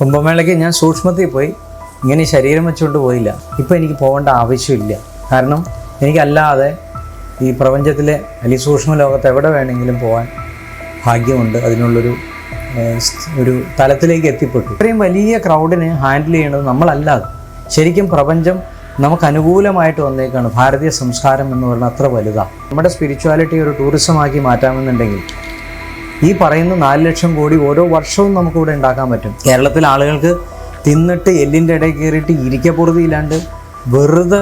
കുംഭമേളയ്ക്ക് ഞാൻ സൂക്ഷ്മത്തിൽ പോയി ഇങ്ങനെ ശരീരം വെച്ചുകൊണ്ട് പോയില്ല. ഇപ്പം എനിക്ക് പോകേണ്ട ആവശ്യമില്ല. കാരണം എനിക്കല്ലാതെ ഈ പ്രപഞ്ചത്തിലെ അല്ലെങ്കിൽ സൂക്ഷ്മ ലോകത്ത് എവിടെ വേണമെങ്കിലും പോകാൻ ഭാഗ്യമുണ്ട്. അതിനുള്ളൊരു ഒരു തലത്തിലേക്ക് എത്തിപ്പെട്ടു. ഇത്രയും വലിയ ക്രൗഡിനെ ഹാൻഡിൽ ചെയ്യുന്നത് നമ്മളല്ലാതെ. ശരിക്കും പ്രപഞ്ചം നമുക്ക് അനുകൂലമായിട്ട് വന്നേക്കാണ്. ഭാരതീയ സംസ്കാരം എന്ന് പറഞ്ഞാൽ അത്ര വലുതാണ് നമ്മുടെ സ്പിരിച്വാലിറ്റി ഒരു ടൂറിസമാക്കി മാറ്റാമെന്നുണ്ടെങ്കിൽ ഈ പറയുന്ന നാല് ലക്ഷം കോടി ഓരോ വർഷവും നമുക്കിവിടെ ഉണ്ടാക്കാൻ പറ്റും. കേരളത്തിൽ ആളുകൾക്ക് തിന്നിട്ട് എല്ലിന്റെ ഇടയിൽ കയറിയിട്ട് ഇരിക്കപ്പുറതി ഇല്ലാണ്ട് വെറുതെ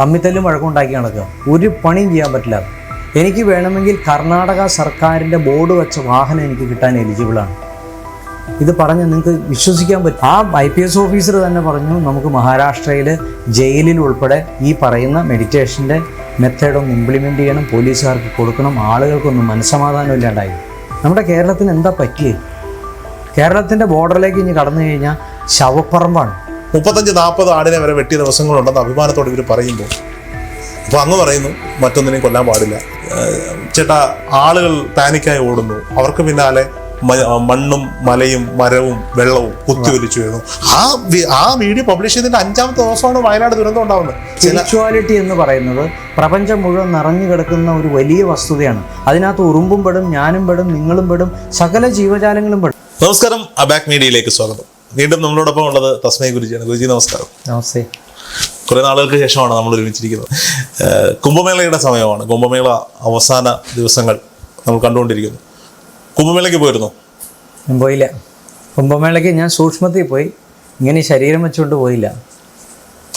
തമ്മിത്തല്ലും വഴക്കുണ്ടാക്കി നടക്കുക. ഒരു പണിയും ചെയ്യാൻ പറ്റില്ല. എനിക്ക് വേണമെങ്കിൽ കർണാടക സർക്കാരിന്റെ ബോർഡ് വെച്ച വാഹനം എനിക്ക് കിട്ടാൻ എലിജിബിളാണ് ഇത് പറഞ്ഞ് നിങ്ങൾക്ക് വിശ്വസിക്കാൻ പറ്റും. ആ ഐ പി എസ് ഓഫീസർ തന്നെ പറഞ്ഞു നമുക്ക് മഹാരാഷ്ട്രയിൽ ജയിലിൽ ഉൾപ്പെടെ ഈ പറയുന്ന മെഡിറ്റേഷന്റെ മെത്തേഡ് ഒന്ന് ഇംപ്ലിമെന്റ് ചെയ്യണം. പോലീസുകാർക്ക് കൊടുക്കണം. ആളുകൾക്കൊന്നും മനസ്സമാധാനം ഇല്ലാണ്ടായി. നമ്മുടെ കേരളത്തിന് എന്താ പറ്റിയേ? കേരളത്തിന്റെ ബോർഡറിലേക്ക് ഇനി കടന്നു കഴിഞ്ഞാൽ ശവപ്പറമ്പാണ്. മുപ്പത്തഞ്ച് നാൽപ്പത് ആടിനെ വരെ വെട്ടിയ ദിവസങ്ങളുണ്ടെന്ന് അഭിമാനത്തോടെ ഇവർ പറയുമ്പോൾ അപ്പോൾ അങ്ങ് പറയുന്നു മറ്റൊന്നിനെയും കൊല്ലാൻ പാടില്ല. ചേട്ടാ ആളുകൾ പാനിക്കായി ഓടുന്നു. അവർക്ക് പിന്നാലെ മണ്ണും മലയും മരവും വെള്ളവും കുത്തിവലിച്ചു വരുന്നു. ആ ആ വീഡിയോ പബ്ലിഷ് ചെയ്തതിന്റെ അഞ്ചാമത്തെ ദിവസമാണ് വയനാട് ദുരന്തം ഉണ്ടാവുന്നത് സ്പിരിച്വാലിറ്റി എന്ന് പറയുന്നത് പ്രപഞ്ചം മുഴുവൻ നിറഞ്ഞു കിടക്കുന്ന ഒരു വലിയ വസ്തുതയാണ്. അതിനകത്ത് ഉറുമ്പും പെടും ഞാനും പെടും നിങ്ങളും പെടും സകല ജീവജാലങ്ങളും പെടും. നമസ്കാരം അബാക് മീഡിയയിലേക്ക് സ്വാഗതം. വീണ്ടും നമ്മളോടൊപ്പം ഉള്ളത് തസ്മയ ഗുരുജിയാണ്. ഗുരുജി നമസ്കാരം. നമസ്തേ. കുറെ നാളുകൾക്ക് ശേഷമാണ് നമ്മൾ ഒരുമിച്ചിരിക്കുന്നത്. കുംഭമേളയുടെ സമയമാണ്. കുംഭമേള അവസാന ദിവസങ്ങൾ നമ്മൾ കണ്ടുകൊണ്ടിരിക്കുന്നു. കുംഭമേളയ്ക്ക് പോയിരുന്നു? ഞാൻ പോയില്ല. കുംഭമേളയ്ക്ക് ഞാൻ സൂക്ഷ്മത്തിൽ പോയി. ഇങ്ങനെ ശരീരം വെച്ചുകൊണ്ട് പോയില്ല.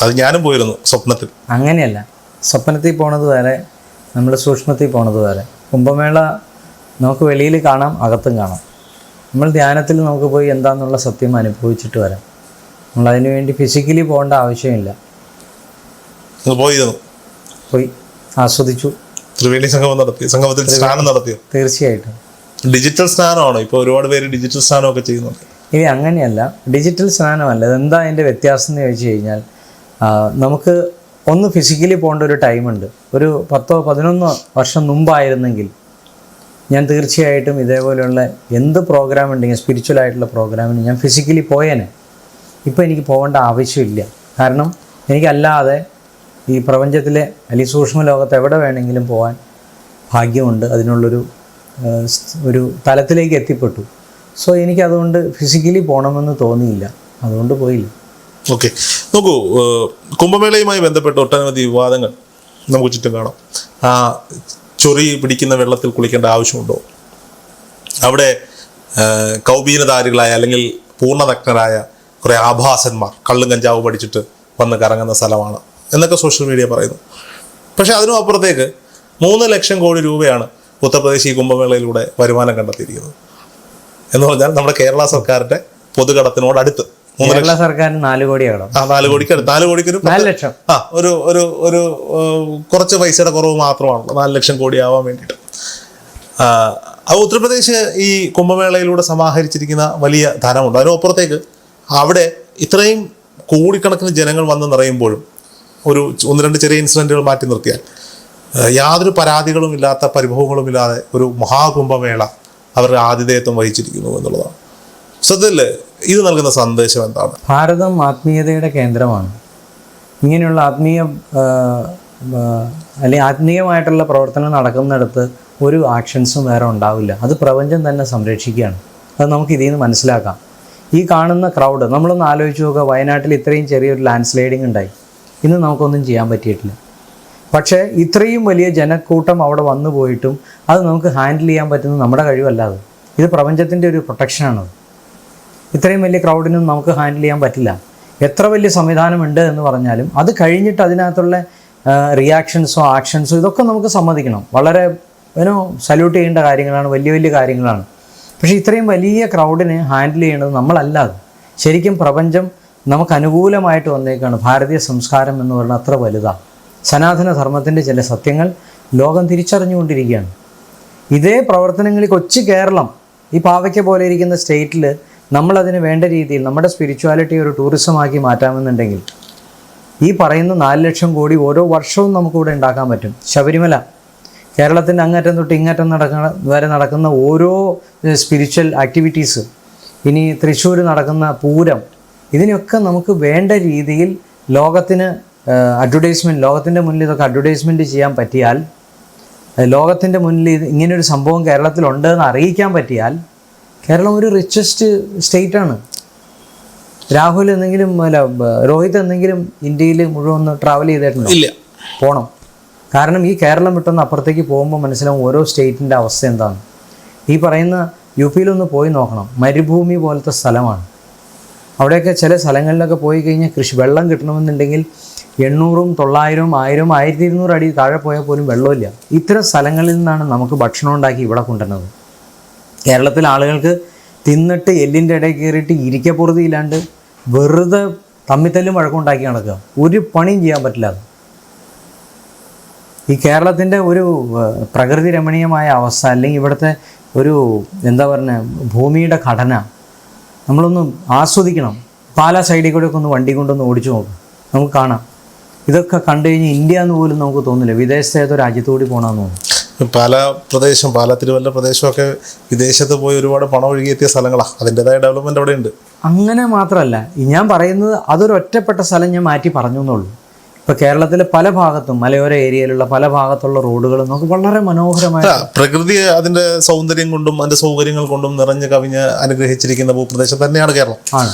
അത് ഞാനും പോയിരുന്നു സ്വപ്നത്തിൽ. അങ്ങനെയല്ല. സ്വപ്നത്തിൽ പോണത് വേറെ നമ്മൾ സൂക്ഷ്മത്തിൽ പോണത് വേറെ. കുംഭമേള നമുക്ക് വെളിയിൽ കാണാം അകത്തും കാണാം. നമ്മൾ ധ്യാനത്തിൽ നമുക്ക് പോയി എന്താണെന്നുള്ള സത്യം അനുഭവിച്ചിട്ട് വരാം. നമ്മൾ അതിനു വേണ്ടി ഫിസിക്കലി പോകേണ്ട ആവശ്യമില്ല. പോയി ആസ്വദിച്ചു. ത്രിവേണി സംഗമം നടത്തി സംഗമത്തിൽ സ്നാനം നടത്തിയോ? തീർച്ചയായിട്ടും. ഡിജിറ്റൽ സ്നാനമാണോ? ഇപ്പോൾ ഒരുപാട് പേര് ഡിജിറ്റൽ സ്നാനമൊക്കെ ചെയ്യുന്നുണ്ട്. ഇനി അങ്ങനെയല്ല. ഡിജിറ്റൽ സ്നാനമല്ല. എന്താ അതിന്റെ വ്യത്യാസം എന്ന് ചോദിച്ചു കഴിഞ്ഞാൽ നമുക്ക് ഒന്ന് ഫിസിക്കലി പോകേണ്ട ഒരു ടൈമുണ്ട് ഒരു പത്തോ പതിനൊന്നോ വർഷം മുമ്പായിരുന്നെങ്കിൽ ഞാൻ തീർച്ചയായിട്ടും ഇതേപോലെയുള്ള എന്ത് പ്രോഗ്രാം ഉണ്ടെങ്കിൽ സ്പിരിച്വൽ ആയിട്ടുള്ള പ്രോഗ്രാമിന് ഞാൻ ഫിസിക്കലി പോയേനെ. ഇപ്പോൾ എനിക്ക് പോകേണ്ട ആവശ്യമില്ല. കാരണം എനിക്കല്ലാതെ ഈ പ്രപഞ്ചത്തിലെ അല്ലെങ്കിൽ സൂക്ഷ്മ ലോകത്ത് എവിടെ വേണമെങ്കിലും പോകാൻ ഭാഗ്യമുണ്ട്. അതിനുള്ളൊരു ഒരു തലത്തിലേക്ക് എത്തിപ്പെട്ടു. സോ എനിക്കതുകൊണ്ട് ഫിസിക്കലി പോകണമെന്ന് തോന്നിയില്ല. അതുകൊണ്ട് പോയില്ല. ഓക്കെ. നോക്കൂ കുംഭമേളയുമായി ബന്ധപ്പെട്ട് ഒട്ടനവധി വിവാദങ്ങൾ നമുക്ക് ചുറ്റും കാണാം. ആ ചൊറി പിടിക്കുന്ന വെള്ളത്തിൽ കുളിക്കേണ്ട ആവശ്യമുണ്ടോ? അവിടെ കൗബീനധാരികളായ അല്ലെങ്കിൽ പൂർണതജ്ഞരായ കുറേ ആഭാസന്മാർ കള്ളും കഞ്ചാവ് പഠിച്ചിട്ട് വന്ന് കറങ്ങുന്ന സ്ഥലമാണ് എന്നൊക്കെ സോഷ്യൽ മീഡിയ പറയുന്നു. പക്ഷേ അതിനും അപ്പുറത്തേക്ക് മൂന്ന് ലക്ഷം കോടി രൂപയാണ് ഉത്തർപ്രദേശ് ഈ കുംഭമേളയിലൂടെ വരുമാനം കണ്ടെത്തിയിരിക്കുന്നത്. എന്ന് പറഞ്ഞാൽ നമ്മുടെ കേരള സർക്കാരിന്റെ പൊതുകടത്തിനോട് അടുത്ത് കേരള സർക്കാരിന് നാല് കോടിയാണ് ആ നാല് കോടിക്ക് അടുത്ത്. നാല് കോടിക്ക് ഒരു നാല് ലക്ഷം. ആ ഒരു ഒരു ഒരു കുറച്ച് പൈസയുടെ കുറവ് മാത്രമാണല്ലോ നാല് ലക്ഷം കോടി ആവാൻ വേണ്ടിയിട്ട്. ആ, ഉത്തർപ്രദേശ് ഈ കുംഭമേളയിലൂടെ സമാഹരിച്ചിരിക്കുന്ന വലിയ ധനമുണ്ട്. അതിനപ്പുറത്തേക്ക് അവിടെ ഇത്രയും കോടിക്കണക്കിന് ജനങ്ങൾ വന്ന് നിറയുമ്പോഴും ഒരു ഒന്ന് രണ്ട് ചെറിയ ഇൻസിഡന്റുകൾ മാറ്റി നിർത്തിയാൽ യാതൊരു പരാതികളും ഇല്ലാത്ത പരിഭവങ്ങളും ഇല്ലാതെ ഒരു മഹാകുംഭമേള അവരുടെ ആതിഥേയത്വം വഹിച്ചിരിക്കുന്നു എന്നുള്ളതാണ്. സത്യത്തിൽ ഇത് നൽകുന്ന സന്ദേശം എന്താണ്? ഭാരതം ആത്മീയതയുടെ കേന്ദ്രമാണ്. ഇങ്ങനെയുള്ള ആത്മീയ അല്ലെങ്കിൽ ആത്മീയമായിട്ടുള്ള പ്രവർത്തനം നടക്കുന്നിടത്ത് ഒരു ആക്ഷൻസും വേറെ ഉണ്ടാവില്ല. അത് പ്രപഞ്ചം തന്നെ സംരക്ഷിക്കുകയാണ്. അത് നമുക്ക് ഇതിൽ നിന്ന് മനസ്സിലാക്കാം. ഈ കാണുന്ന ക്രൗഡ് നമ്മളൊന്ന് ആലോചിച്ച് നോക്കുക. വയനാട്ടിൽ ഇത്രയും ചെറിയൊരു ലാൻഡ് സ്ലൈഡിങ് ഉണ്ടായി. ഇന്ന് നമുക്കൊന്നും ചെയ്യാൻ പറ്റിയിട്ടില്ല. പക്ഷേ ഇത്രയും വലിയ ജനക്കൂട്ടം അവിടെ വന്നു പോയിട്ടും അത് നമുക്ക് ഹാൻഡിൽ ചെയ്യാൻ പറ്റുന്നത് നമ്മുടെ കഴിവല്ലാതെ. ഇത് പ്രപഞ്ചത്തിന്റെ ഒരു പ്രൊട്ടക്ഷനാണത് ഇത്രയും വലിയ ക്രൗഡിനും നമുക്ക് ഹാൻഡിൽ ചെയ്യാൻ പറ്റില്ല. എത്ര വലിയ സംവിധാനമുണ്ട് എന്ന് പറഞ്ഞാലും അത് കഴിഞ്ഞിട്ട് അതിനകത്തുള്ള റിയാക്ഷൻസോ ആക്ഷൻസോ ഇതൊക്കെ നമുക്ക് സമ്മതിക്കണം. വളരെ ഏനോ സല്യൂട്ട് ചെയ്യേണ്ട കാര്യങ്ങളാണ് വലിയ വലിയ കാര്യങ്ങളാണ്. പക്ഷേ ഇത്രയും വലിയ ക്രൗഡിനെ ഹാൻഡിൽ ചെയ്യേണ്ടത് നമ്മളല്ലാതെ. ശരിക്കും പ്രപഞ്ചം നമുക്ക് അനുകൂലമായിട്ട് വന്നേക്കാണ്. ഭാരതീയ സംസ്കാരം എന്ന് പറഞ്ഞാൽ അത്ര വലുതാണ് സനാതന ധർമ്മത്തിന്റെ ചില സത്യങ്ങൾ ലോകം തിരിച്ചറിഞ്ഞുകൊണ്ടിരിക്കുകയാണ്. ഇതേ പ്രവർത്തനങ്ങളിൽ കൊച്ചു കേരളം ഈ പാവയ്ക്ക പോലെ ഇരിക്കുന്ന സ്റ്റേറ്റിൽ നമ്മളതിന് വേണ്ട രീതിയിൽ നമ്മുടെ സ്പിരിച്വാലിറ്റി ഒരു ടൂറിസമാക്കി മാറ്റാമെന്നുണ്ടെങ്കിൽ ഈ പറയുന്ന നാല് ലക്ഷം കോടി ഓരോ വർഷവും നമുക്കിവിടെ ഉണ്ടാക്കാൻ പറ്റും. ശബരിമല കേരളത്തിന്റെ അങ്ങറ്റം തൊട്ട് ഇങ്ങറ്റം നടക്കുന്ന വരെ നടക്കുന്ന ഓരോ സ്പിരിച്വൽ ആക്ടിവിറ്റീസ് ഇനി തൃശ്ശൂർ നടക്കുന്ന പൂരം ഇതിനൊക്കെ നമുക്ക് വേണ്ട രീതിയിൽ ലോകത്തിന് അഡ്വർടൈസ്മെന്റ് ലോകത്തിന്റെ മുന്നിൽ ഇതൊക്കെ അഡ്വർടൈസ്മെന്റ് ചെയ്യാൻ പറ്റിയാൽ ലോകത്തിന്റെ മുന്നിൽ ഇത് ഇങ്ങനൊരു സംഭവം കേരളത്തിലുണ്ട് എന്ന് അറിയിക്കാൻ പറ്റിയാൽ കേരളം ഒരു റിച്ചസ്റ്റ് സ്റ്റേറ്റാണ് രാഹുൽ എന്തെങ്കിലും അല്ല രോഹിത് എന്തെങ്കിലും ഇന്ത്യയിൽ മുഴുവൻ ഒന്ന് ട്രാവൽ ചെയ്തിട്ടുണ്ടോ? ഇല്ല. പോകണം കാരണം ഈ കേരളം വിട്ടൊന്ന് അപ്പുറത്തേക്ക് പോകുമ്പോൾ മനസ്സിലാവും ഓരോ സ്റ്റേറ്റിന്റെ അവസ്ഥ എന്താണ്. ഈ പറയുന്ന യു പിയിലൊന്ന് പോയി നോക്കണം. മരുഭൂമി പോലത്തെ സ്ഥലമാണ്. അവിടെയൊക്കെ ചില സ്ഥലങ്ങളിലൊക്കെ പോയി കഴിഞ്ഞാൽ കൃഷി വെള്ളം കിട്ടണമെന്നുണ്ടെങ്കിൽ എണ്ണൂറും തൊള്ളായിരവും ആയിരവും ആയിരത്തി ഇരുന്നൂറ് അടി താഴെ പോയാൽ പോലും വെള്ളമില്ല. ഇത്തരം സ്ഥലങ്ങളിൽ നിന്നാണ് നമുക്ക് ഭക്ഷണം ഉണ്ടാക്കി ഇവിടെ കൊണ്ടുവരുന്നത്. കേരളത്തിലെ ആളുകൾക്ക് തിന്നിട്ട് എല്ലിന്റെ ഇടയിൽ കയറിയിട്ട് ഇരിക്കപ്പുറതിയില്ലാണ്ട് വെറുതെ തമ്മിത്തല്ലും വഴക്കുണ്ടാക്കി നടക്കുക. ഒരു പണിയും ചെയ്യാൻ പറ്റില്ല അത്. ഈ കേരളത്തിന്റെ ഒരു പ്രകൃതി രമണീയമായ അവസ്ഥ അല്ലെങ്കിൽ ഇവിടുത്തെ ഒരു എന്താ പറയുക ഭൂമിയുടെ ഘടന നമ്മളൊന്ന് ആസ്വദിക്കണം. പാലാ സൈഡിൽ കൂടെ ഒക്കെ ഒന്ന് വണ്ടി കൊണ്ടൊന്ന് ഓടിച്ചു നോക്കും. നമുക്ക് കാണാം. ഇതൊക്കെ കണ്ടു കഴിഞ്ഞാൽ ഇന്ത്യ എന്ന് പോലും നമുക്ക് തോന്നില്ല. വിദേശത്തെ ഏതോ രാജ്യത്തോടി പോകണമെന്ന് തോന്നും പല പ്രദേശം പാല തിരുവല്ല പ്രദേശമൊക്കെ വിദേശത്ത് പോയി ഒരുപാട് പണം ഒഴുകിയെത്തിയ സ്ഥലങ്ങളാണ് അതിന്റെതായ ഡെവലപ്മെന്റ് അവിടെ ഉണ്ട് അങ്ങനെ മാത്രമല്ല ഞാൻ പറയുന്നത് അതൊരു ഒറ്റപ്പെട്ട സ്ഥലം ഞാൻ മാറ്റി പറഞ്ഞു എന്നുള്ളൂ ഇപ്പൊ കേരളത്തിലെ പല ഭാഗത്തും മലയോര ഏരിയയിലുള്ള പല ഭാഗത്തുള്ള റോഡുകൾ നമുക്ക് വളരെ മനോഹരമായ പ്രകൃതി അതിന്റെ സൗന്ദര്യം കൊണ്ടും അതിന്റെ സൗകര്യങ്ങൾ കൊണ്ടും നിറഞ്ഞു കവിഞ്ഞ് അനുഗ്രഹിച്ചിരിക്കുന്ന ഭൂപ്രദേശം തന്നെയാണ് കേരളം. ആണ്.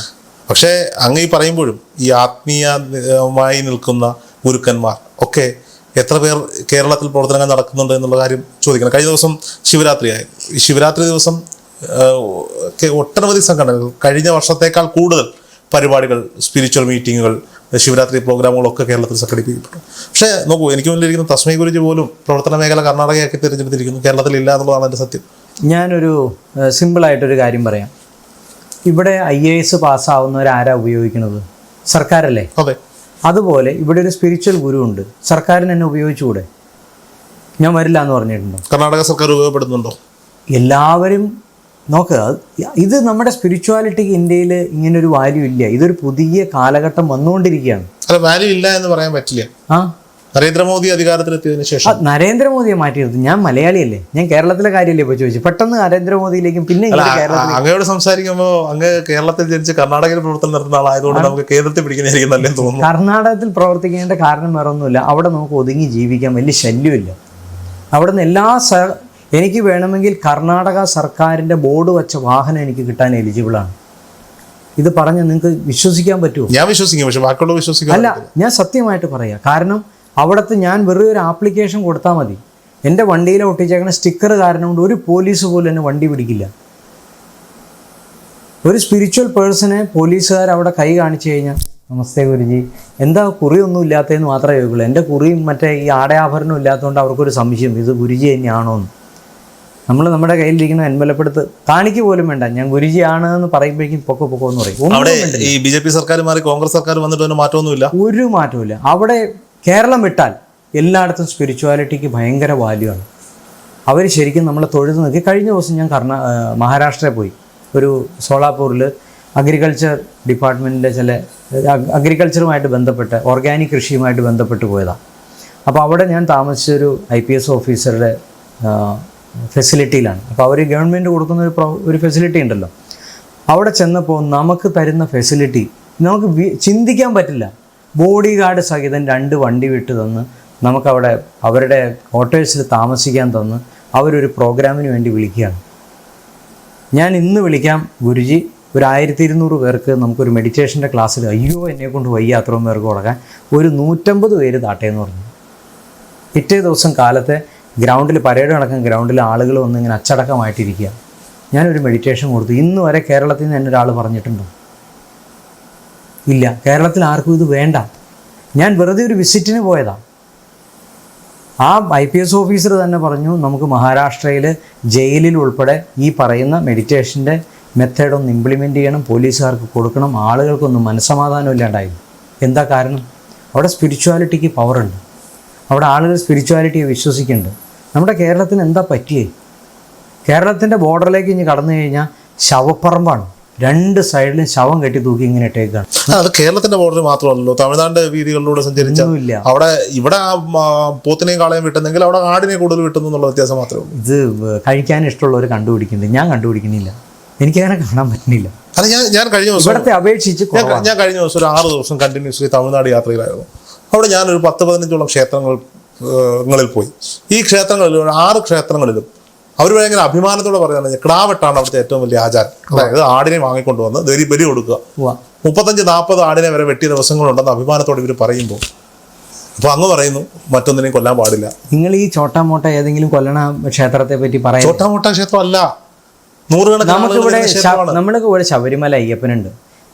പക്ഷേ അങ്ങ് ഈ പറയുമ്പോഴും ഈ ആത്മീയമായി നിൽക്കുന്ന ഗുരുക്കന്മാർ ഒക്കെ എത്ര പേർ കേരളത്തിൽ പ്രവർത്തനങ്ങൾ നടക്കുന്നുണ്ട് എന്നുള്ള കാര്യം ചോദിക്കണം. കഴിഞ്ഞ ദിവസം ശിവരാത്രിയായി ഈ ശിവരാത്രി ദിവസം ഒട്ടനവധി സംഘടനകൾ കഴിഞ്ഞ വർഷത്തേക്കാൾ കൂടുതൽ പരിപാടികൾ സ്പിരിച്വൽ മീറ്റിങ്ങുകൾ ശിവരാത്രി പ്രോഗ്രാമുകളൊക്കെ കേരളത്തിൽ സംഘടിപ്പിക്കപ്പെട്ടു. പക്ഷേ നോക്കൂ എനിക്ക് മുന്നിലിരിക്കുന്ന തസ്മൈ ഗുരുജി പോലും പ്രവർത്തന മേഖല കർണാടകയാക്കി തിരഞ്ഞെടുത്തിരിക്കുന്നു. കേരളത്തിൽ ഇല്ല എന്നുള്ളതാണ് എന്റെ സത്യം. ഞാനൊരു സിമ്പിളായിട്ടൊരു കാര്യം പറയാം. ഇവിടെ ഐ എ എസ് പാസ്സാവുന്നവരാരാ ഉപയോഗിക്കുന്നത്? സർക്കാരല്ലേ? അതെ. അതുപോലെ ഇവിടെ ഒരു സ്പിരിച്വൽ ഗുരു ഉണ്ട്. സർക്കാരിന് എന്നെ ഉപയോഗിച്ചുകൂടെ? ഞാൻ വരില്ല എന്ന് പറഞ്ഞിട്ടുണ്ടോ? കർണാടക സർക്കാർ ഉപയോഗപ്പെടുന്നുണ്ടോ? എല്ലാവരും നോക്കുക ഇത് നമ്മുടെ സ്പിരിച്വാലിറ്റിക്ക് ഇന്ത്യയിൽ ഇങ്ങനൊരു വാല്യൂ ഇല്ല. ഇതൊരു പുതിയ കാലഘട്ടം വന്നുകൊണ്ടിരിക്കുകയാണ്. വാല്യൂ ഇല്ല എന്ന് പറയാൻ പറ്റില്ല. ആ? നരേന്ദ്രമോദി അധികാരത്തിലെത്തിയതിനു ശേഷം? നരേന്ദ്രമോദിയെ മാറ്റിയത് ഞാൻ മലയാളിയല്ലേ? ഞാൻ കേരളത്തിലെ കാര്യമല്ലേ ഇപ്പോൾ ചോദിച്ചു പെട്ടെന്ന് നരേന്ദ്രമോദിയിലേക്കും പിന്നെ അങ്ങയോട് സംസാരിക്കുമ്പോൾ അങ്ങ് കേരളത്തിൽ ജനിച്ച് കർണാടകയിൽ പ്രവർത്തനം നടത്തുന്ന ആളായതുകൊണ്ട് നമുക്ക് കേരളത്തിൽ പിടിക്കുന്നതായിരിക്കും നല്ലതെന്ന് തോന്നുന്നു. കർണാടകത്തിൽ പ്രവർത്തിക്കേണ്ട കാരണം വേറെ ഒന്നുമില്ല. അവിടെ നമുക്ക് ഒതുങ്ങി ജീവിക്കാൻ വലിയ ശല്യമില്ല. അവിടെ നിന്ന് എല്ലാ സ എനിക്ക് വേണമെങ്കിൽ കർണാടക സർക്കാരിന്റെ ബോർഡ് വച്ച വാഹനം എനിക്ക് കിട്ടാൻ എലിജിബിൾ ആണ്. ഇത് പറഞ്ഞ് നിങ്ങൾക്ക് വിശ്വസിക്കാൻ പറ്റുമോ? ഞാൻ വിശ്വസിക്കും പക്ഷെ ബാക്കിയുള്ള വിശ്വസിക്കാം അല്ല ഞാൻ സത്യമായിട്ട് പറയാം. കാരണം അവിടുത്തെ ഞാൻ വെറുതെ ഒരു ആപ്ലിക്കേഷൻ കൊടുത്താൽ മതി. എന്റെ വണ്ടിയിൽ ഒട്ടിച്ചേക്കുന്ന സ്റ്റിക്കർ കാരണം കൊണ്ട് ഒരു പോലീസ് പോലും എന്നെ വണ്ടി പിടിക്കില്ല. ഒരു സ്പിരിച്വൽ പേഴ്സണെ പോലീസുകാർ അവിടെ കൈ കാണിച്ചു കഴിഞ്ഞാൽ നമസ്തേ ഗുരുജി എന്താ കുറിയൊന്നും ഇല്ലാത്തതെന്ന് മാത്രമേ ചോദിക്കുള്ളൂ എന്റെ കുറിയും മറ്റേ ഈ ആടയാഭരണം ഇല്ലാത്തതുകൊണ്ട് അവർക്കൊരു സംശയം ഇത് ഗുരുജി തന്നെയാണോ? എന്ന്. നമ്മൾ നമ്മുടെ കയ്യിലിരിക്കുന്ന എൻവലപ്പെടുത്ത് കാണിക്ക് പോലും വേണ്ട ഞാൻ ഗുരുജിയാണ് എന്ന് പറയുമ്പോഴേക്കും പൊക്കോ പൊക്കോ എന്ന് പറയും. ഈ ബി ജെ പി സർക്കാർ മാറി കോൺഗ്രസ് സർക്കാർ വന്നിട്ട് മാറ്റമൊന്നുമില്ല? ഒരു മാറ്റമില്ല അവിടെ കേരളം വിട്ടാൽ എല്ലായിടത്തും സ്പിരിച്വാലിറ്റിക്ക് ഭയങ്കര വാല്യൂ ആണ്. അവർ ശരിക്കും നമ്മളെ തൊഴുത് നോക്കി. കഴിഞ്ഞ ദിവസം ഞാൻ കർണാ മഹാരാഷ്ട്രയിൽ പോയി. ഒരു സോളാപൂരിൽ അഗ്രികൾച്ചർ ഡിപ്പാർട്ട്മെന്റിന്റെ ചില അഗ്രികൾച്ചറുമായിട്ട് ബന്ധപ്പെട്ട് ഓർഗാനിക് കൃഷിയുമായിട്ട് ബന്ധപ്പെട്ട് പോയതാണ് അപ്പോൾ അവിടെ ഞാൻ താമസിച്ചൊരു ഐ പി എസ് ഓഫീസറുടെ ഫെസിലിറ്റിയിലാണ് അപ്പോൾ അവർ ഗവൺമെന്റ് കൊടുക്കുന്ന ഒരു പ്രോ ഒരു ഫെസിലിറ്റി ഉണ്ടല്ലോ. അവിടെ ചെന്നപ്പോൾ നമുക്ക് തരുന്ന ഫെസിലിറ്റി നമുക്ക് ചിന്തിക്കാൻ പറ്റില്ല. ബോഡി ഗാർഡ് സഹിതം രണ്ട് വണ്ടി വിട്ട് തന്ന് നമുക്കവിടെ അവരുടെ ക്വാർട്ടേഴ്സിൽ താമസിക്കാൻ തന്ന് അവരൊരു പ്രോഗ്രാമിന് വേണ്ടി വിളിക്കുകയാണ്. ഞാൻ ഇന്ന് വിളിക്കാം ഗുരുജി. ഒരു ആയിരത്തി ഇരുന്നൂറ് പേർക്ക് നമുക്കൊരു മെഡിറ്റേഷന്റെ ക്ലാസ്സിൽ അയ്യോ എന്നെ കൊണ്ട് വയ്യ അത്രയും പേർക്ക് കൊടുക്കാൻ ഒരു നൂറ്റമ്പത് പേര് താട്ടേന്ന് പറഞ്ഞു. പിറ്റേ ദിവസം കാലത്തെ ഗ്രൗണ്ടിൽ പരേഡ് നടക്കാൻ ഗ്രൗണ്ടിൽ ആളുകൾ വന്ന് ഇങ്ങനെ അച്ചടക്കമായിട്ടിരിക്കുക ഞാനൊരു മെഡിറ്റേഷൻ കൊടുത്തു. ഇന്ന് വരെ കേരളത്തിൽ നിന്ന് എന്നെ ഒരാൾ പറഞ്ഞിട്ടുണ്ടോ? ഇല്ല. കേരളത്തിൽ ആർക്കും ഇത് വേണ്ട. ഞാൻ വെറുതെ ഒരു വിസിറ്റിന് പോയതാണ് ആ ഐ പി എസ് ഓഫീസർ തന്നെ പറഞ്ഞു നമുക്ക് മഹാരാഷ്ട്രയിൽ ജയിലിൽ ഉൾപ്പെടെ ഈ പറയുന്ന മെഡിറ്റേഷന്റെ മെത്തേഡ് ഒന്ന് ഇംപ്ലിമെന്റ് ചെയ്യണം. പോലീസുകാർക്ക് കൊടുക്കണം. ആളുകൾക്കൊന്നും മനസ്സമാധാനം ഇല്ലാണ്ടായി. എന്താ കാരണം? അവിടെ സ്പിരിച്വാലിറ്റിക്ക് പവറുണ്ട് അവിടെ ആളുകൾ സ്പിരിച്വാലിറ്റിയെ വിശ്വസിക്കുന്നുണ്ട്. നമ്മുടെ കേരളത്തിന് എന്താ പറ്റിയേ? കേരളത്തിന്റെ ബോർഡറിലേക്ക് ഇനി കടന്നു കഴിഞ്ഞാൽ ശവപ്പറമ്പാണ്. രണ്ട് സൈഡിലും ശവം കെട്ടി തൂക്കി ഇങ്ങനെ ഇട്ടേക്കാണ് അത് കേരളത്തിന്റെ ബോർഡർ മാത്രമല്ലല്ലോ. തമിഴ്നാട് വീതികളിലൂടെ സഞ്ചരിച്ച അവിടെ ഇവിടെ പോത്തിനെയും കാളയും വിട്ടുന്നെങ്കിൽ അവിടെ ആടിനെ കൂടുതൽ വിട്ടുന്നു എന്നുള്ള വ്യത്യാസം മാത്രമേ ഉള്ളൂ. ഇത് കഴിക്കാൻ ഇഷ്ടമുള്ളവർ കണ്ടുപിടിക്കുന്നുണ്ട് ഞാൻ കണ്ടുപിടിക്കുന്നില്ല. എനിക്കങ്ങനെ കാണാൻ പറ്റുന്നില്ല. അല്ല ഞാൻ ഞാൻ കഴിഞ്ഞ ദിവസം ഇവിടത്തെ അപേക്ഷിച്ച് ഞാൻ കഴിഞ്ഞ ദിവസം ഒരു ആറ് ദിവസം കണ്ടിന്യൂസ്ലി തമിഴ്നാട് യാത്രയിലായിരുന്നു. അവിടെ ഞാനൊരു പത്ത് പതിനഞ്ചോളം ക്ഷേത്രങ്ങൾ ങ്ങളിൽ പോയി. ഈ ക്ഷേത്രങ്ങളിൽ ആറ് ക്ഷേത്രങ്ങളിലും അവർ ഭയങ്കര അഭിമാനത്തോടെ പറയുന്നത് കിടാവെട്ടാണ് അവിടുത്തെ ഏറ്റവും വലിയ ആചാരം. അതായത് ആടിനെ വാങ്ങിക്കൊണ്ടുവന്ന് ബലി ബലി കൊടുക്കുക. മുപ്പത്തഞ്ച് നാൽപ്പത് ആടിനെ വരെ വെട്ടിയ ദിവസങ്ങളുണ്ടെന്ന് അഭിമാനത്തോടെ ഇവർ പറയുമ്പോൾ. അപ്പൊ അങ്ങ് പറയുന്നു മറ്റൊന്നിനെയും കൊല്ലാൻ പാടില്ല. നിങ്ങൾ ഈ ചോട്ടാമോട്ട ഏതെങ്കിലും കൊല്ലണ ക്ഷേത്രത്തെ പറ്റി പറയാം ചോട്ടാമോട്ട ക്ഷേത്രം അല്ല നൂറുകണക്കിന് ഇവിടെ ശബരിമല അയ്യപ്പനുണ്ട്.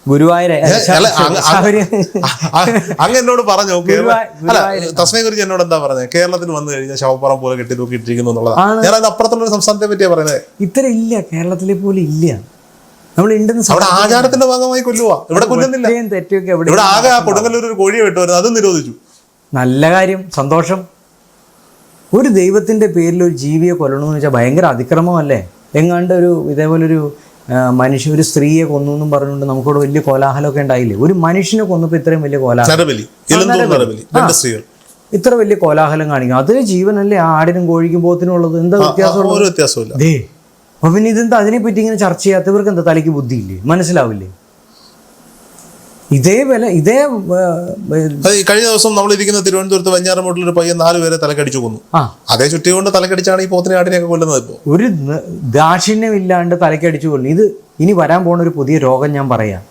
ഗുരുവായൂർ ഏ, അങ്ങ് എന്നോട് പറഞ്ഞു? അല്ല തസ്മയെ കുറിച്ച് എന്നോട് എന്താ പറഞ്ഞത് കേരളത്തിൽ വന്നു കഴിഞ്ഞാൽ ശവപ്പുറം പോലെ കെട്ടി തൂക്കിയിട്ടിരിക്കുന്നു എന്നുള്ളതാണ്. ഞാൻ അത് അപ്പുറത്തുള്ള ഒരു സംസ്ഥാനത്തെ പറ്റിയാ പറയുന്നത് ഇത്ര ഇല്ല കേരളത്തിലെ പോലെ ഇല്ല. നമ്മൾ അവിടെ ആചാരത്തിന്റെ ഭാഗമായി കൊല്ലുക ഇവിടെ കൊല്ലുന്നില്ല. തെറ്റൊക്കെ ഇവിടെ ആകെ ആ കൊടുങ്ങല്ലൂർ ഒരു കോഴിയെ വിട്ടുവരുന്നത് അതും നിരോധിച്ചു. നല്ല കാര്യം സന്തോഷം. ഒരു ദൈവത്തിന്റെ പേരിൽ ഒരു ജീവിയെ കൊല്ലണമെന്ന് വെച്ചാൽ ഭയങ്കര അതിക്രമമല്ലേ? എങ്ങാണ്ട് ഒരു ഇതേപോലെ ഒരു ആ, മനുഷ്യ ഒരു സ്ത്രീയെ കൊന്നു എന്നും പറഞ്ഞുകൊണ്ട് നമുക്കിവിടെ വലിയ കോലാഹലമൊക്കെ ഉണ്ടായില്ലേ? ഒരു മനുഷ്യനെ കൊന്നപ്പോൾ ഇത്രയും വലിയ കോലാഹലം. ഇത്ര വലിയ കോലാഹലം കാണിക്കും. അത് ജീവനല്ലേ ആ ആടിനും കോഴിക്കും പോത്തിനും ഉള്ളത് എന്താ വ്യത്യാസം ഒരു വ്യത്യാസമില്ല ദേ അപ്പൊ പിന്നെ ഇതെന്താ? അതിനെപ്പറ്റി ഇങ്ങനെ ചർച്ച ചെയ്യാത്തവർക്ക് എന്താ തലയ്ക്ക് ബുദ്ധിയില്ലേ? മനസ്സിലാവില്ലേ? ഇതേ വില ഇതേ കഴിഞ്ഞ ദിവസം നമ്മൾ ഇരിക്കുന്ന തിരുവനന്തപുരത്ത് വഞ്ഞാറമൂട്ടിൽ ഒരു പയ്യൻ നാല് പേരെ തലക്കടിച്ചു കൊന്നു. അതേ ചുറ്റി കൊണ്ട് തലക്കടിച്ചാണ് ഈ പോത്തിനെ ആടിനെയൊക്കെ കൊല്ലുന്നത് ഇപ്പോൾ ഒരു ദാക്ഷിണ്യമില്ലാണ്ട് തലക്കടിച്ചു കൊല്ലും ഇത് ഇനി വരാൻ പോകുന്ന ഒരു പുതിയ രോഗം ഞാൻ പറയാം.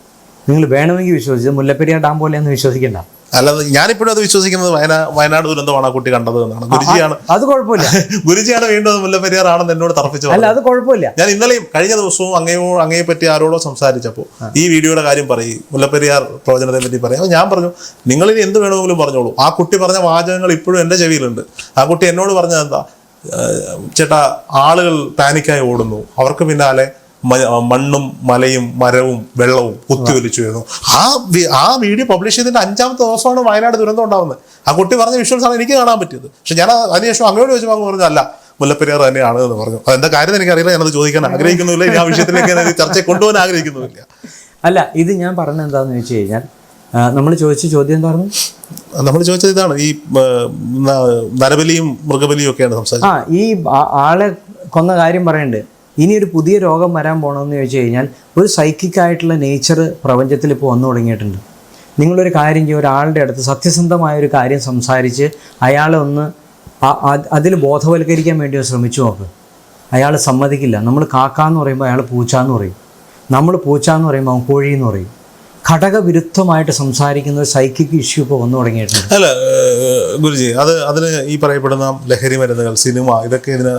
നിങ്ങൾ വേണമെങ്കിൽ വിശ്വസിച്ച് മുല്ലപ്പെരിയാർ ഡാം പോലെയൊന്നും വിശ്വസിക്കണ്ട. അല്ലാതെ ഞാനിപ്പോഴും അത് വിശ്വസിക്കുന്നത് വയനാ വയനാട് ദുരന്തമാണ് ആ കുട്ടി കണ്ടത് എന്നാണ്. ഗുരുജിയാണ് അത് കുഴപ്പമില്ല. ഗുരുജിയാണ് വീണ്ടും മുല്ലപ്പെരിയാർ ആണെന്ന് എന്നോട് തർപ്പിച്ചു അല്ല അത് കുഴപ്പമില്ല. ഞാൻ ഇന്നലെയും കഴിഞ്ഞ ദിവസവും അങ്ങയോ അങ്ങയെ പറ്റി ആരോടോ സംസാരിച്ചപ്പോൾ ഈ വീഡിയോയുടെ കാര്യം പറയും. മുല്ലപ്പെരിയാർ പ്രവചനത്തെ പറ്റി പറയും. ഞാൻ പറഞ്ഞു നിങ്ങൾ ഇനി എന്ത് വേണമെങ്കിലും പറഞ്ഞോളൂ. ആ കുട്ടി പറഞ്ഞ വാചകങ്ങൾ ഇപ്പോഴും എന്റെ ചെവിയിലുണ്ട്. ആ കുട്ടി എന്നോട് പറഞ്ഞത് എന്താ ചേട്ടാ ആളുകൾ പാനിക്കായി ഓടുന്നു. അവർക്ക് പിന്നാലെ മണ്ണും മലയും മരവും വെള്ളവും കുത്തിയൊലിച്ചു വരുന്നു. ആ ആ വീഡിയോ പബ്ലിഷ് ചെയ്തതിന്റെ അഞ്ചാമത്തെ ദിവസമാണ് വയനാട് ദുരന്തം ഉണ്ടാവുന്നത്. ആ കുട്ടി പറഞ്ഞ വിഷ്വൽസ് ആണ് എനിക്ക് കാണാൻ പറ്റിയത്. പക്ഷെ ഞാൻ അതിനുശേഷം അങ്ങോട്ട് ചോദിച്ചപ്പോൾ അങ്ങ് പറഞ്ഞു അല്ല മുല്ലപ്പെരിയാർ തന്നെയാണ് എന്ന് പറഞ്ഞു. അതെന്താ കാര്യം എനിക്കറിയില്ല ഞാനത് ചോദിക്കാൻ ആഗ്രഹിക്കുന്നില്ല ഞാൻ ആ വിഷയത്തിലേക്ക് ചർച്ച കൊണ്ടുപോകാൻ ആഗ്രഹിക്കുന്നുമില്ല. അല്ല ഇത് ഞാൻ പറഞ്ഞത് എന്താണെന്ന് വെച്ച് കഴിഞ്ഞാൽ നമ്മൾ ചോദിച്ച ചോദ്യം എന്തായിരുന്നു? നമ്മൾ ചോദിച്ചത് ഇതാണ് ഈ നരബലിയും മൃഗബലിയും ഒക്കെയാണ് സംസാരിച്ചത്. ആ ഈ ആളെ കൊന്ന കാര്യം പറയുന്നുണ്ട്. ഇനി ഒരു പുതിയ രോഗം വരാൻ പോകണമെന്ന് ചോദിച്ചു കഴിഞ്ഞാൽ ഒരു സൈക്കിക് ആയിട്ടുള്ള നേച്ചർ പ്രപഞ്ചത്തിൽ ഇപ്പോൾ വന്നു തുടങ്ങിയിട്ടുണ്ട്. നിങ്ങളൊരു കാര്യം ചെയ്യുക ഒരാളുടെ അടുത്ത് സത്യസന്ധമായ ഒരു കാര്യം സംസാരിച്ച് അയാളെ ഒന്ന് അതിൽ ബോധവൽക്കരിക്കാൻ വേണ്ടി ശ്രമിച്ചു നോക്ക്. അയാൾ സമ്മതിക്കില്ല. നമ്മൾ കാക്ക എന്ന് പറയുമ്പോൾ അയാൾ പൂച്ച എന്ന് പറയും. നമ്മൾ പൂച്ച എന്ന് പറയുമ്പോൾ അവൻ കോഴി എന്ന് പറയും. ഘടകവിരുദ്ധമായിട്ട് സംസാരിക്കുന്ന ഒരു സൈക്കിക് ഇഷ്യൂ ഇപ്പോൾ വന്നു തുടങ്ങിയിട്ടുണ്ട്. അല്ല ഗുരുജി അത് അതിന് ഈ പറയപ്പെടുന്ന ലഹരി മരുന്നുകൾ സിനിമ ഇതൊക്കെ ഇതിന്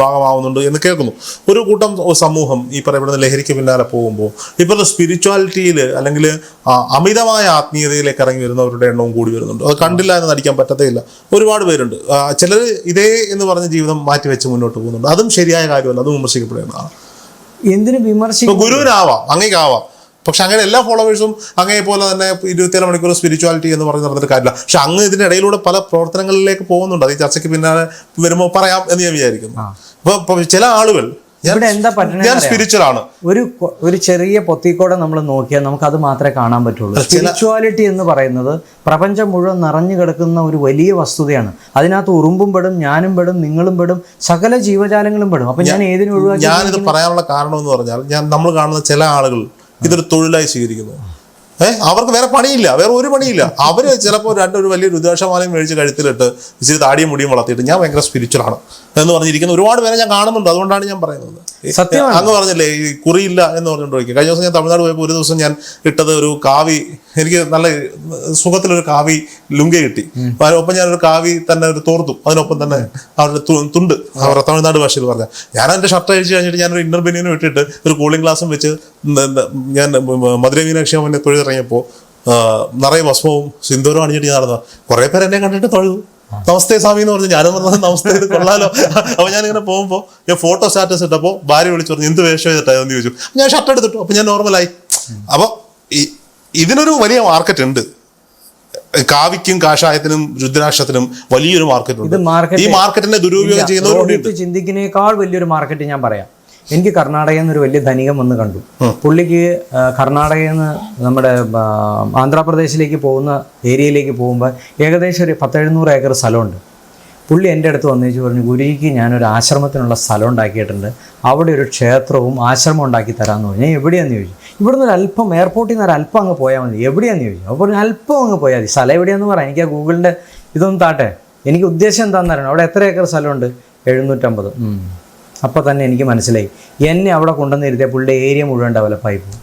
ഭാഗമാവുന്നുണ്ട് എന്ന് കേൾക്കുന്നു. ഒരു കൂട്ടം സമൂഹം ഈ പറയപ്പെടുന്ന ലഹരിക്ക് പിന്നാലെ പോകുമ്പോൾ ഇപ്പോഴത്തെ സ്പിരിച്വാലിറ്റിയിൽ അല്ലെങ്കിൽ അമിതമായ ആത്മീയതയിലേക്ക് ഇറങ്ങി വരുന്നവരുടെ എണ്ണവും കൂടി വരുന്നുണ്ട്. അത് കണ്ടില്ല എന്ന് നടിക്കാൻ പറ്റത്തേയില്ല. ഒരുപാട് പേരുണ്ട്. ചിലർ ഇതേ എന്ന് പറഞ്ഞ ജീവിതം മാറ്റി വെച്ച് മുന്നോട്ട് പോകുന്നുണ്ട്. അതും ശരിയായ കാര്യമല്ല അതും വിമർശിക്കപ്പെടേണ്ടതാണ് എന്തിനു വിമർശിക്കും. ഗുരുവിനാവാം അങ്ങേക്കാവാം. പക്ഷെ അങ്ങനെ എല്ലാ ഫോളോവേഴ്സും അങ്ങേ പോലെ തന്നെ ഇരുപത്തിയേഴ് മണിക്കൂർ സ്പിരിച്വാലിറ്റി എന്ന് പറഞ്ഞ് നടന്നിട്ട് കാര്യമില്ല. പക്ഷെ അങ്ങ് ഇതിന്റെ ഇടയിലൂടെ പല പ്രവർത്തനങ്ങളിലേക്ക് പോകുന്നുണ്ട്. അത് ഈ ചർച്ചയ്ക്ക് പിന്നാലെ വരുമ്പോൾ പറയാം എന്ന് ഞാൻ വിചാരിക്കുന്നു. അപ്പൊ ചില ആളുകൾ ഞാൻ ഇവിടെ എന്താ ഞാൻ സ്പിരിച്വൽ ആണ്. ഒരു ഒരു ചെറിയ പൊത്തിക്കോടെ നമ്മൾ നോക്കിയാൽ നമുക്ക് അത് മാത്രമേ കാണാൻ പറ്റുള്ളൂ. സ്പിരിച്വാലിറ്റി എന്ന് പറയുന്നത് പ്രപഞ്ചം മുഴുവൻ നിറഞ്ഞു കിടക്കുന്ന ഒരു വലിയ വസ്തുതയാണ്. അതിനകത്ത് ഉറുമ്പും പെടും ഞാനും പെടും നിങ്ങളും പെടും സകല ജീവജാലങ്ങളും പെടും. അപ്പൊ ഞാൻ ഏതിനും ഒഴിവാക്കി ഞാനിത് പറയാനുള്ള കാരണം എന്ന് പറഞ്ഞാൽ ഞാൻ നമ്മൾ കാണുന്ന ചില ആളുകൾ ഇതൊരു തൊഴിലായി സ്വീകരിക്കുന്നു. ഏഹ് അവർക്ക് വേറെ പണിയില്ല വേറെ ഒരു പണിയില്ല. അവർ ചിലപ്പോൾ രണ്ടൊരു വലിയ രുദ്രാക്ഷമാലയും മേടിച്ച് കഴുത്തിലിട്ട് ഇച്ചിരി താടിയും മുടിയും വളർത്തിയിട്ട് ഞാൻ ഭയങ്കര സ്പിരിച്വൽ ആണ് എന്ന് പറഞ്ഞിരിക്കുന്ന ഒരുപാട് പേരെ ഞാൻ കാണുന്നുണ്ട് അതുകൊണ്ടാണ് ഞാൻ പറയുന്നത്. അങ്ങ് പറഞ്ഞില്ലേ ഈ കുറിയില്ല എന്ന് പറഞ്ഞുകൊണ്ടിരിക്കും കഴിഞ്ഞ ദിവസം ഞാൻ തമിഴ്നാട് പോയപ്പോൾ ഒരു ദിവസം ഞാൻ ഇട്ടത് ഒരു കാവി എനിക്ക് നല്ല സുഖത്തിലൊരു കാവി ലുങ്ക കിട്ടി. അതിനൊപ്പം ഞാനൊരു കാവി തന്നെ ഒരു തോർത്തു. അതിനൊപ്പം തന്നെ അവരുടെ തുണ്ട് അവരുടെ തമിഴ്നാട് ഭാഷയിൽ പറഞ്ഞ. ഞാൻ എന്റെ ഷർട്ട് അഴിച്ച് കഴിഞ്ഞിട്ട് ഞാനൊരു ഇന്നർ ബനിയനും ഇട്ടിട്ട് ഒരു കൂളിംഗ് ഗ്ലാസും വെച്ച് ഞാൻ മധുര മീനാക്ഷി അമ്മനെ തൊഴിലിറങ്ങിയപ്പോൾ നിറയെ ഭസ്മവും സിന്ദൂരവും അണിഞ്ഞിട്ട് ഞാൻ നടന്ന കുറേ പേര് എന്നെ കണ്ടിട്ട് തൊഴുതു. നമസ്തേ സ്വാമി എന്ന് പറഞ്ഞു ഞാനും പറഞ്ഞത് നമസ്തേ ഇത് കൊള്ളാലോ. അപ്പൊ ഞാനിങ്ങനെ ഇങ്ങനെ പോകുമ്പോൾ ഞാൻ ഫോട്ടോ സ്റ്റാറ്റസ് ഇട്ടപ്പോൾ ഭാര്യ വിളിച്ചു പറഞ്ഞു എന്ത് വേഷം ചെയ്തിട്ടായെന്ന് ചോദിച്ചു. ഞാൻ ഷർട്ട് എടുത്തിട്ടു. അപ്പൊ ഞാൻ നോർമലായി അപ്പൊ ഈ- ഇതിനൊരു വലിയ മാർക്കറ്റ് ഉണ്ട്. കാവിക്കും കാഷായത്തിനും രുദ്രാക്ഷത്തിനും വലിയൊരു മാർക്കറ്റ് ഉണ്ട്. ഈ മാർക്കറ്റിനെ ദുരുപയോഗം ചെയ്യുന്നവരുണ്ട് റോഹിത്ത് ചിന്തിക്കുന്നേക്കാൾ വലിയൊരു മാർക്കറ്റ് ഞാൻ പറയാം. എനിക്ക് കർണാടകയിൽ നിന്ന് ഒരു വലിയ ധനികം വന്ന് കണ്ടു. പുള്ളിക്ക് കർണാടകയിൽ നിന്ന് നമ്മുടെ ആന്ധ്രാപ്രദേശിലേക്ക് പോകുന്ന ഏരിയയിലേക്ക് പോകുമ്പോൾ ഏകദേശം ഒരു പത്തെഴുന്നൂറ് ഏക്കർ സ്ഥലമുണ്ട്. പുള്ളി എന്റെ അടുത്ത് വന്നേച്ച് പറഞ്ഞു ഗുരുജിക്ക് ഞാനൊരു ആശ്രമത്തിനുള്ള സ്ഥലം ഉണ്ടാക്കിയിട്ടുണ്ട്. അവിടെ ഒരു ക്ഷേത്രവും ആശ്രമം ഉണ്ടാക്കി തരാമെന്ന് പറഞ്ഞു. ഞാൻ എവിടെയാണെന്ന് ചോദിച്ചു. ഇവിടുന്ന് ഒരു അല്പം എയർപോർട്ടിൽ നിന്ന് ഒരു അല്പം അങ്ങ് പോയാൽ മതി. എവിടെയാണെന്ന് ചോദിച്ചു. അപ്പോൾ പറഞ്ഞു അല്പം അങ്ങ് പോയാൽ മതി. സ്ഥലം എവിടെയാന്ന് പറയാം എനിക്ക് ആ ഗൂഗിളിന്റെ ഇതൊന്നും താട്ടെ. എനിക്ക് ഉദ്ദേശം എന്താണെന്ന് അറിയണം. അവിടെ എത്ര ഏക്കർ സ്ഥലമുണ്ട്? എഴുന്നൂറ്റമ്പത്. അപ്പോൾ തന്നെ എനിക്ക് മനസ്സിലായി. എന്നെ അവിടെ കൊണ്ടുവന്ന് ഇരുത്തിയ പുള്ളിയുടെ ഏരിയ മുഴുവൻ ഡെവലപ്പായി പോകും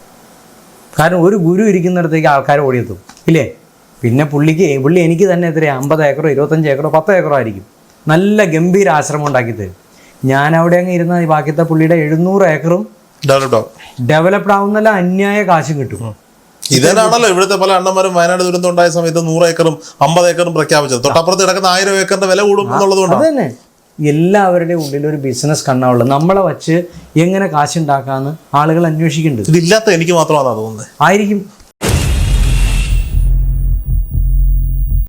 കാരണം ഒരു ഗുരു ഇരിക്കുന്നിടത്തേക്ക് ആൾക്കാർ ഓടിയെത്തും. ഇല്ലേ? പിന്നെ പുള്ളിക്ക് പുള്ളി എനിക്ക് തന്നെ എത്രയാണ് അമ്പത് ഏക്കറോ ഇരുപത്തഞ്ച് ഏക്കറോ പത്ത് ഏക്കറോ ആയിരിക്കും. നല്ല ഗംഭീര ആശ്രമം ഉണ്ടാക്കി തരും. ഞാൻ അവിടെ അങ്ങ് ഇരുന്ന ഈ ബാക്കിയത്തെ പുള്ളിയുടെ എഴുന്നൂറ് ഏക്കറും ഡെവലപ്ഡ് ആവും. ഡെവലപ്ഡ് ആവുന്നല്ല അന്യായ കാശും കിട്ടും. ഇതിനാണല്ലോ ഇവിടുത്തെ പല അണ്ണന്മാരും വയനാട് ദുരന്തം ഉണ്ടായ സമയത്ത് നൂറ് ഏക്കറും അമ്പത് ഏക്കറും പ്രഖ്യാപിച്ചത്. തൊട്ടപ്പുറത്ത് കിടക്കുന്ന ആയിരം ഏക്കറിന്റെ വില കൂടും എന്നുള്ളത് കൊണ്ട് തന്നെ. എല്ലാവരുടെയും ഉള്ളിൽ ഒരു ബിസിനസ് കണ്ണാവുള്ളത്. നമ്മളെ വച്ച് എങ്ങനെ കാശുണ്ടാക്കാമെന്ന് ആളുകൾ അന്വേഷിക്കുന്നുണ്ട്. ഇതില്ലാത്ത എനിക്ക് മാത്രമാണ് തോന്നുന്നത്. ആയിരിക്കും.